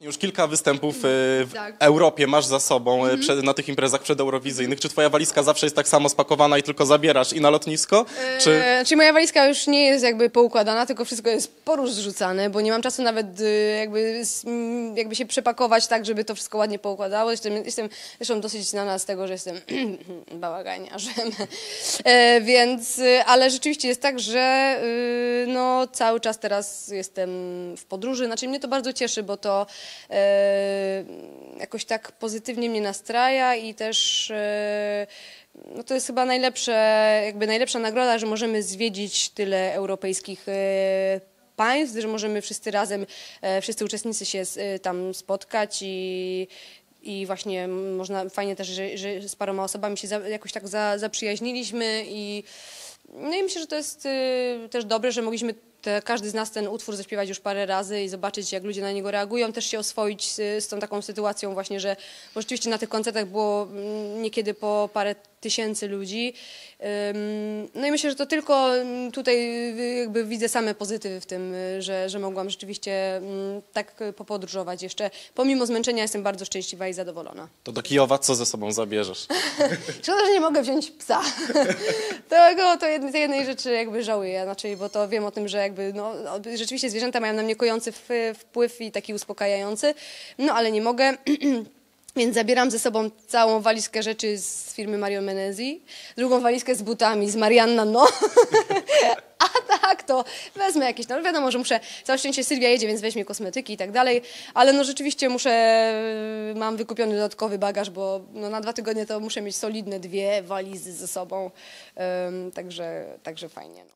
Już kilka występów e, w Tak. Europie masz za sobą e, przed, na tych imprezach przedeurowizyjnych. Czy twoja walizka zawsze jest tak samo spakowana i tylko zabierasz i na lotnisko? Czy... E, Czyli moja walizka już nie jest jakby poukładana, tylko wszystko jest porozrzucane, bo nie mam czasu nawet jakby, jakby się przepakować tak, żeby to wszystko ładnie poukładało. Jestem, jestem zresztą dosyć znana z tego, że jestem bałaganiarzem. E, Więc, ale rzeczywiście jest tak, że y, no, cały czas teraz jestem w podróży. Znaczy mnie to bardzo cieszy, bo to jakoś tak pozytywnie mnie nastraja i też e, no to jest chyba najlepsze, jakby najlepsza nagroda, że możemy zwiedzić tyle europejskich e, państw, że możemy wszyscy razem, e, wszyscy uczestnicy się e, tam spotkać i i właśnie można, fajnie też, że, że z paroma osobami się za, jakoś tak za, zaprzyjaźniliśmy i no i myślę, że to jest też dobre, że mogliśmy te, każdy z nas ten utwór zaśpiewać już parę razy i zobaczyć, jak ludzie na niego reagują, też się oswoić z, z tą taką sytuacją właśnie, że bo rzeczywiście na tych koncertach było mm, niekiedy po parę tysięcy ludzi. No i myślę, że to tylko mm, tutaj y, jakby widzę same pozytywy w tym, y, że, że mogłam rzeczywiście mm, tak y, popodróżować jeszcze. Pomimo zmęczenia jestem bardzo szczęśliwa i zadowolona. To do Kijowa co ze sobą zabierzesz? Szkoda, że nie mogę wziąć psa. Tego to jednej, tej jednej rzeczy jakby żałuję, znaczy, bo to wiem o tym, że jakby no, rzeczywiście zwierzęta mają na mnie kojący wpływ i taki uspokajający, no ale nie mogę. Więc zabieram ze sobą całą walizkę rzeczy z firmy Mario Menezi, drugą walizkę z butami z Marianna No. A tak, to wezmę jakieś, no wiadomo, że muszę, całe szczęście Sylwia jedzie, więc weźmie kosmetyki i tak dalej, ale no rzeczywiście muszę, mam wykupiony dodatkowy bagaż, bo no, na dwa tygodnie to muszę mieć solidne dwie walizy ze sobą, Ym, także, także fajnie. No.